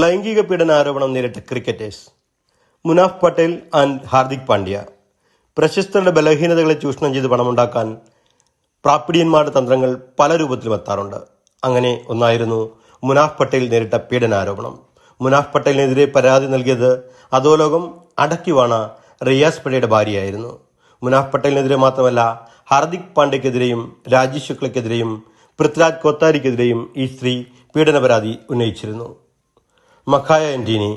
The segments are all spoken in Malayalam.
ലൈംഗിക പീഡനാരോപണം നേരിട്ട ക്രിക്കറ്റേഴ്സ് മുനാഫ് പട്ടേൽ ആൻഡ് ഹാർദിക് പാണ്ഡ്യ. പ്രശസ്തരുടെ ബലഹീനതകളെ ചൂഷണം ചെയ്ത് പണമുണ്ടാക്കാൻ പ്രാപ്പിടിയന്മാരുടെ തന്ത്രങ്ങൾ പല രൂപത്തിലും എത്താറുണ്ട്. അങ്ങനെ ഒന്നായിരുന്നു മുനാഫ് പട്ടേൽ നേരിട്ട പീഡനാരോപണം. മുനാഫ് പട്ടേലിനെതിരെ പരാതി നൽകിയത് അധോലോകം അടക്കിവാണ റിയാസ് പടയുടെ ഭാര്യയായിരുന്നു. മുനാഫ് പട്ടേലിനെതിരെ മാത്രമല്ല ഹാർദിക് പാണ്ഡ്യക്കെതിരെയും രാജീവ് ശുക്ലയ്ക്കെതിരെയും പൃഥ്വിരാജ് കോത്താരിക്കെതിരെയും ഈ സ്ത്രീ പീഡന പരാതി ഉന്നയിച്ചിരുന്നു. മഖായ എന്റീനി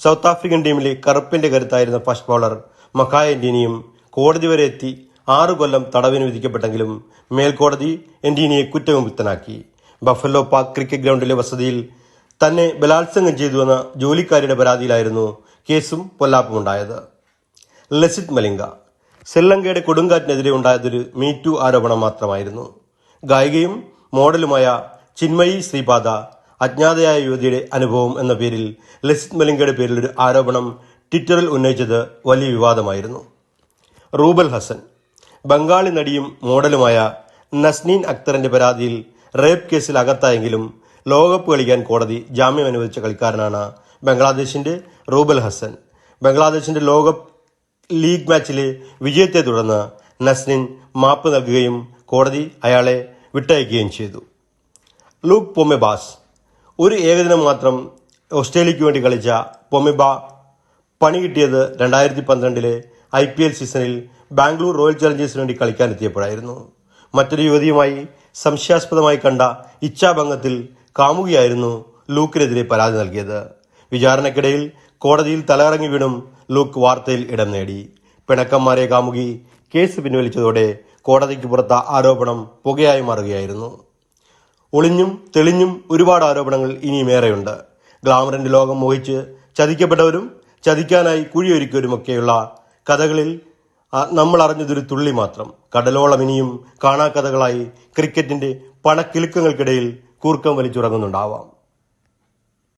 സൗത്ത് ആഫ്രിക്കൻ ടീമിലെ കറുപ്പിന്റെ കരുത്തായിരുന്ന ഫസ്റ്റ് ബൗളർ മഖായ എന്റീനിയും കോടതി വരെ എത്തി ആറു കൊല്ലം തടവിന് വിധിക്കപ്പെട്ടെങ്കിലും മേൽക്കോടതി എന്റീനിയെ കുറ്റവിമുക്തനാക്കി ബഫല്ലോ പാക് ക്രിക്കറ്റ് ഗ്രൗണ്ടിലെ വസതിയിൽ തന്നെ ബലാത്സംഗം ചെയ്തുവെന്ന ജോലിക്കാരിയുടെ പരാതിയിലായിരുന്നു കേസും പൊല്ലാപ്പുമുണ്ടായത്. ലസിത് മലിംഗ. ശ്രീലങ്കയുടെ കൊടുങ്കാറ്റിനെതിരെ ഉണ്ടായതൊരു മീറ്റു ആരോപണം മാത്രമായിരുന്നു. ഗായികയും മോഡലുമായ ചിന്മയി ശ്രീപാദ അജ്ഞാതയായ യുവതിയുടെ അനുഭവം എന്ന പേരിൽ ലസിത് മലിംഗയുടെ പേരിൽ ഒരു ആരോപണം ട്വിറ്ററിൽ ഉന്നയിച്ചത് വലിയ വിവാദമായിരുന്നു. റൂബൽ ഹസൻ ബംഗാളി നടിയും മോഡലുമായ നസ്നീൻ അക്തറിന്റെ പരാതിയിൽ റേപ്പ് കേസിൽ അകത്തായെങ്കിലും ലോകകപ്പ് കളിക്കാൻ കോടതി ജാമ്യം അനുവദിച്ച കളിക്കാരനാണ് ബംഗ്ലാദേശിന്റെ റൂബൽ ഹസൻ. ബംഗ്ലാദേശിന്റെ ലോകകപ്പ് ലീഗ് മാച്ചിലെ വിജയത്തെ തുടർന്ന് നസ്നിൻ മാപ്പ് നൽകുകയും കോടതി അയാളെ വിട്ടയക്കുകയും ചെയ്തു. ലൂക്ക് പൊമെബാസ് ഒരു ഏകദിനം മാത്രം ഓസ്ട്രേലിയയ്ക്ക് വേണ്ടി കളിച്ച പൊമിബ പണി കിട്ടിയത് രണ്ടായിരത്തി പന്ത്രണ്ടിലെ ഐ പി എൽ സീസണിൽ ബാംഗ്ലൂർ റോയൽ ചലഞ്ചേഴ്സിന് വേണ്ടി കളിക്കാനെത്തിയപ്പോഴായിരുന്നു മറ്റൊരു യുവതിയുമായി സംശയാസ്പദമായി കണ്ട ഇച്ഛാഭംഗത്തിൽ കാമുകിയായിരുന്നു ലൂക്കിനെതിരെ പരാതി നൽകിയത്. വിചാരണയ്ക്കിടയിൽ കോടതിയിൽ തലകറങ്ങി വീണും ലൂക്ക് വാർത്തയിൽ ഇടം നേടി. പിണക്കന്മാരെ കാമുകി കേസ് പിൻവലിച്ചതോടെ കോടതിക്ക് പുറത്ത ആരോപണം പുകയായി മാറുകയായിരുന്നു. ഒളിഞ്ഞും തെളിഞ്ഞും ഒരുപാട് ആരോപണങ്ങൾ ഇനിയും ഏറെയുണ്ട്. ഗ്ലാമറിന്റെ ലോകം മോഹിച്ച് ചതിക്കപ്പെട്ടവരും ചതിക്കാനായി കുഴിയൊരുക്കിയവരുമൊക്കെയുള്ള കഥകളിൽ നമ്മൾ അറിഞ്ഞതൊരു തുള്ളി മാത്രം. കടലോളം ഇനിയും കാണാക്കഥകളായി ക്രിക്കറ്റിന്റെ പണക്കിലുക്കങ്ങൾക്കിടയിൽ കൂർക്കം വലിച്ചുറങ്ങുന്നുണ്ടാവാം.